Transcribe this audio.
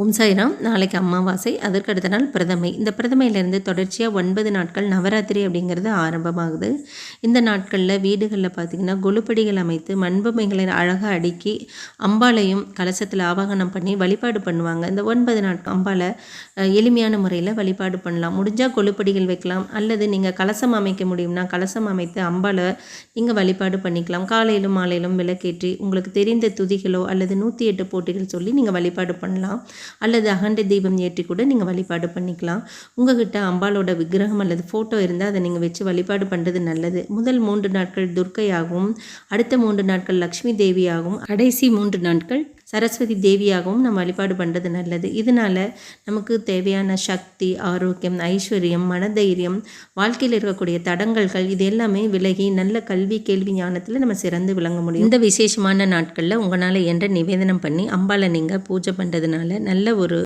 ஓம் சாய்ராம். நாளைக்கு அமாவாசை அதற்கு அடுத்த நாள் பிரதமை. இந்த பிரதமையிலேருந்து தொடர்ச்சியாக ஒன்பது நாட்கள் நவராத்திரி அப்படிங்கிறது ஆரம்பமாகுது. இந்த நாட்களில் வீடுகளில் பார்த்திங்கன்னா கொலுப்படிகள் அமைத்து மண்பொம்மைகளை அழகாக அடுக்கி அம்பாலையும் கலசத்தில் ஆவாகனம் பண்ணி வழிபாடு பண்ணுவாங்க. இந்த ஒன்பது நாட்கள் அம்பாலை எளிமையான முறையில் வழிபாடு பண்ணலாம். முடிஞ்சால் கொலுப்படிகள் வைக்கலாம். அல்லது நீங்கள் கலசம் அமைக்க முடியும்னா கலசம் அமைத்து அம்பாலை நீங்கள் வழிபாடு பண்ணிக்கலாம். காலையிலும் மாலையிலும் விளக்கேற்றி உங்களுக்கு தெரிந்த துதிகளோ அல்லது நூற்றி எட்டு போட்டிகள் சொல்லி நீங்கள் வழிபாடு பண்ணலாம். அல்லது அகண்ட தீபம் ஏற்றி கூட நீங்கள் வழிபாடு பண்ணிக்கலாம். உங்ககிட்ட அம்பாளோட விக்கிரகம் அல்லது ஃபோட்டோ இருந்தால் அதை நீங்கள் வச்சு வழிபாடு பண்ணுறது நல்லது. முதல் மூன்று நாட்கள் துர்க்கையாகவும் அடுத்த மூன்று நாட்கள் லக்ஷ்மி தேவியாகவும் கடைசி மூன்று நாட்கள் சரஸ்வதி தேவியாகவும் நம்ம வழிபாடு பண்ணுறது நல்லது. இதனால் நமக்கு தேவையான சக்தி ஆரோக்கியம் ஐஸ்வர்யம் மனதைரியம் வாழ்க்கையில் இருக்கக்கூடிய தடங்கல்கள் இது எல்லாமே விலகி நல்ல கல்வி கேள்வி ஞானத்தில் நம்ம சிறந்து விளங்க முடியும். இந்த விசேஷமான நாட்களில் உங்களால் என்ற நிவேதனம் பண்ணி அம்பாளை நீங்கள் பூஜை பண்ணுறதுனால நல்ல ஒரு